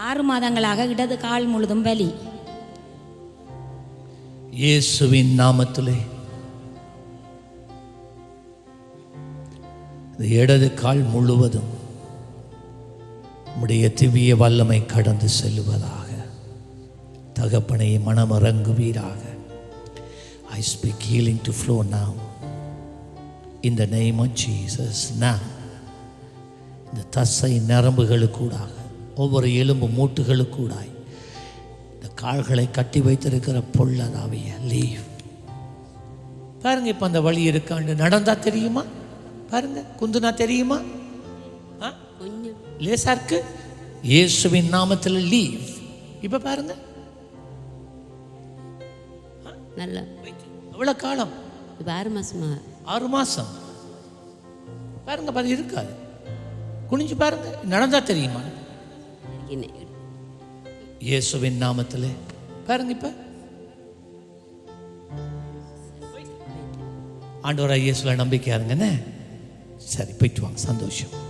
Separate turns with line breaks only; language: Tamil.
ஆறு மாதங்களாக இடது கால் முழுதும் வலி.
இயேசுவின் நாமத்திலே. இடது கால் முழுவதும் உடைய திவ்ய வல்லமை கடந்து செல்லுவதாக. தகப்பனை மனமறங்குவீராக I speak healing to flow now. இந்த the name of இந்த தசை நரம்புகளுக்கூடாக ஒவ்வொரு எலும்பு மூட்டுகளுக்கூடாய் இந்த கால்களை கட்டி வைத்திருக்கிற பொல்லதாவிய லீவ். பாருங்க இப்போ அந்த வழி இருக்காண்டு நடந்தா தெரியுமா? பாருங்க குந்துனா தெரியுமா? லேசா இருக்கு. இயேசுவின் நாமத்தில் லீவ். இப்போ பாருங்க.
நல்லா.
எவ்வளோ காலம்?
இப்போ ஆறு மாசமா?
ஆறு மாசம். பாருங்க பாரு இருக்காது குனிஞ்சு பாருங்க நடந்தா தெரியுமா?
இருக்கேன்.
இயேசுவின் நாமத்தில். பாருங்க இப்ப. ஆண்டவராக இயேசுல நம்பிக்கையா இருங்கண்ணே. சரி போயிட்டு வாங்க. சந்தோஷம்.